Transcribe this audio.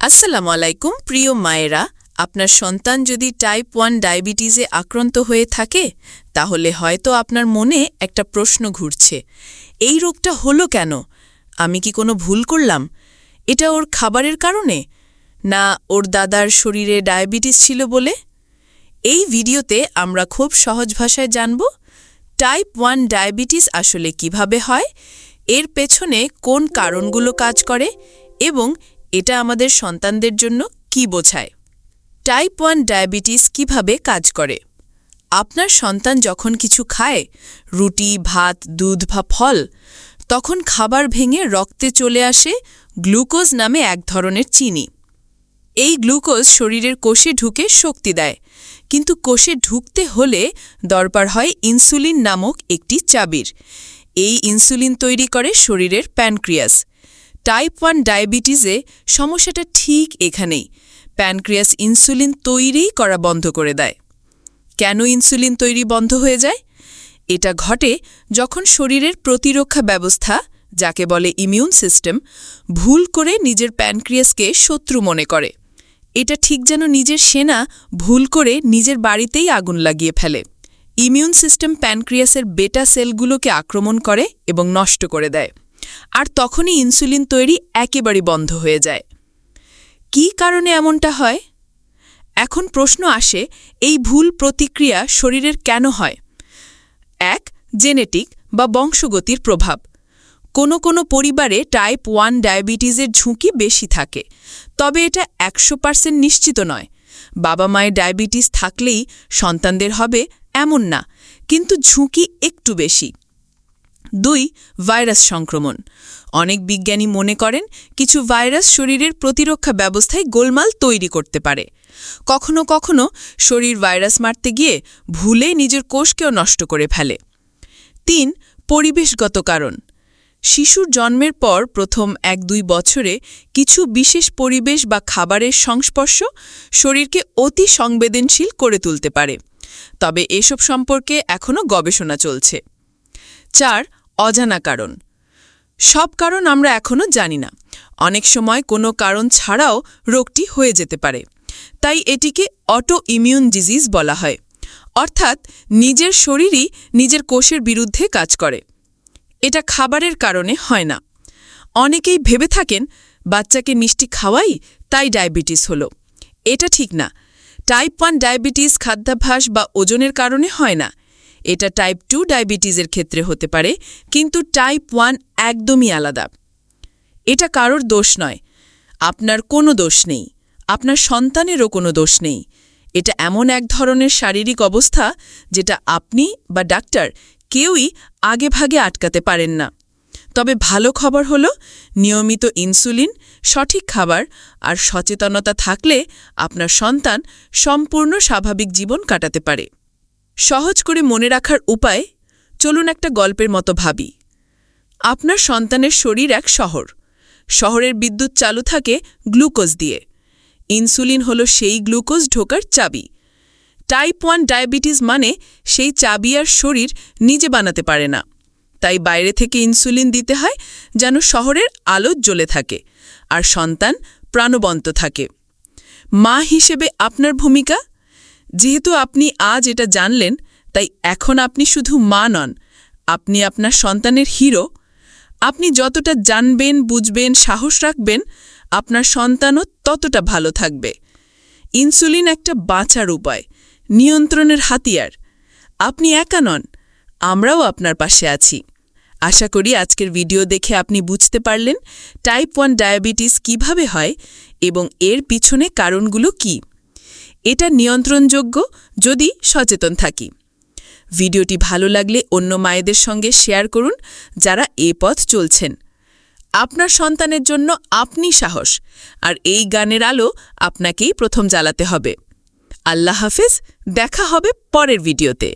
আসসালামু আলাইকুম, প্রিয় মায়েরা। আপনার সন্তান যদি টাইপ ওয়ান ডায়াবেটিসে আক্রান্ত হয়ে থাকে, তাহলে হয়তো আপনার মনে একটা প্রশ্ন ঘুরছে। এই রোগটা হলো কেন? আমি কি কোনো ভুল করলাম? এটা ওর খাবারের কারণে? না ওর দাদার শরীরে ডায়াবেটিস ছিল বলে? এই ভিডিওতে আমরা খুব সহজ ভাষায় জানব টাইপ ওয়ান ডায়াবেটিস আসলে কীভাবে হয়, এর পেছনে কোন কারণগুলো কাজ করে এবং এটা আমাদের সন্তানদের জন্য কি বোঝায়? টাইপ ওয়ান ডায়াবেটিস কীভাবে কাজ করে? আপনার সন্তান যখন কিছু খায়, রুটি, ভাত, দুধ বা ফল, তখন খাবার ভেঙে রক্তে চলে আসে গ্লুকোজ নামে এক ধরনের চিনি। এই গ্লুকোজ শরীরের কোষে ঢুকে শক্তি দেয়, কিন্তু কোষে ঢুকতে হলে দরকার হয় ইনসুলিন নামক একটি চাবির। এই ইনসুলিন তৈরি করে শরীরের প্যানক্রিয়াস। টাইপ ওয়ান ডায়াবেটিসে সমস্যাটা ঠিক এখানেই। প্যানক্রিয়াস ইনসুলিন তৈরিই করা বন্ধ করে দেয়। কেন ইনসুলিন তৈরি বন্ধ হয়ে যায়? এটা ঘটে যখন শরীরের প্রতিরক্ষা ব্যবস্থা, যাকে বলে ইমিউন সিস্টেম ভুল করে নিজের প্যানক্রিয়াসকে শত্রু মনে করে। এটা ঠিক যেন নিজের সেনা ভুল করে নিজের বাড়িতেই আগুন লাগিয়ে ফেলে। ইমিউন সিস্টেম প্যানক্রিয়াসের বেটা সেলগুলোকে আক্রমণ করে এবং নষ্ট করে দেয়। আর তখনই ইনসুলিন তৈরি একেবারে বন্ধ হয়ে যায়। কী কারণে এমনটা হয়? এখন প্রশ্ন আসে, এই ভুল প্রতিক্রিয়া শরীরের কেন হয়? এক, জেনেটিক বা বংশগতির প্রভাব। কোনো কোনো পরিবারে টাইপ ওয়ান ডায়াবেটিসের ঝুঁকি বেশি থাকে। তবে এটা একশো পার্সেন্ট নিশ্চিত নয়। বাবা মায়ের ডায়াবেটিস থাকলেই সন্তানদের হবে এমন না, কিন্তু ঝুঁকি একটু বেশি। দুই, ভাইরাস সংক্রমণ। অনেক বিজ্ঞানী মনে করেন কিছু ভাইরাস শরীরের প্রতিরক্ষা ব্যবস্থায় গোলমাল তৈরি করতে পারে। কখনো কখনো শরীর ভাইরাস মারতে গিয়ে ভুলে নিজের কোষকেও নষ্ট করে ফেলে। তিন, পরিবেশগত কারণ। শিশুর জন্মের পর প্রথম এক দুই বছরে কিছু বিশেষ পরিবেশ বা খাবারের সংস্পর্শ শরীরকে অতি সংবেদনশীল করে তুলতে পারে। তবে এসব সম্পর্কে এখনও গবেষণা চলছে। চার অজানা কারণ। সব কারণ আমরা এখনও জানি না। অনেক সময় কোনো কারণ ছাড়াও রোগটি হয়ে যেতে পারে। তাই এটিকে অটো ইমিউন ডিজিজ বলা হয়। অর্থাৎ নিজের শরীরই নিজের কোষের বিরুদ্ধে কাজ করে। এটা খাবারের কারণে হয় না। অনেকেই ভেবে থাকেন, বাচ্চাকে মিষ্টি খাওয়াই, তাই ডায়াবেটিস হলো। এটা ঠিক না। টাইপ ওয়ান ডায়াবেটিস, খাদ্যাভ্যাস বা ওজনের কারণে হয় না। এটা টাইপ টু ডায়াবেটিসের ক্ষেত্রে হতে পারে, কিন্তু টাইপ ওয়ান একদমই আলাদা। এটা কারোর দোষ নয়। আপনার কোনো দোষ নেই। আপনার সন্তানেরও কোনো দোষ নেই। এটা এমন এক ধরনের শারীরিক অবস্থা যেটা আপনি বা ডাক্তার কেউই আগেভাগে আটকাতে পারেন না। তবে ভালো খবর হলো, নিয়মিত ইনসুলিন, সঠিক খাবার আর সচেতনতা থাকলে আপনার সন্তান সম্পূর্ণ স্বাভাবিক জীবন কাটাতে পারে। সহজ করে মনে রাখার উপায় চলুন একটা গল্পের মতো ভাবি। আপনার সন্তানের শরীর এক শহর। শহরের বিদ্যুৎ চালু থাকে গ্লুকোজ দিয়ে। ইনসুলিন হলো সেই গ্লুকোজ ঢোকার চাবি। টাইপ ওয়ান ডায়াবেটিস মানে সেই চাবি আর শরীর নিজে বানাতে পারে না। তাই বাইরে থেকে ইনসুলিন দিতে হয় যেন শহরের আলো জ্বলে থাকে আর সন্তান প্রাণবন্ত থাকে। মা হিসেবে আপনার ভূমিকা? যেহেতু আপনি আজ এটা জানলেন, তাই এখন আপনি শুধু মা নন, আপনি আপনার সন্তানের হিরো। আপনি যতটা জানবেন, বুঝবেন, সাহস রাখবেন, আপনার সন্তানও ততটা ভালো থাকবে। ইনসুলিন একটা বাঁচার উপায়, নিয়ন্ত্রণের হাতিয়ার। আপনি একা নন, আমরাও আপনার পাশে আছি। আশা করি আজকের ভিডিও দেখে আপনি বুঝতে পারলেন টাইপ ওয়ান ডায়াবেটিস কীভাবে হয় এবং এর পিছনে কারণগুলো কি। এটা নিয়ন্ত্রণযোগ্য যদি সচেতন থাকি। ভিডিওটি ভালো লাগলে অন্য মায়েদের সঙ্গে শেয়ার করুন, যারা এ পথ চলছেন। আপনার সন্তানের জন্য আপনি সাহস, আর এই গানের আলো আপনাকেই প্রথম জ্বালাতে হবে। আল্লাহ হাফেজ, দেখা হবে পরের ভিডিওতে।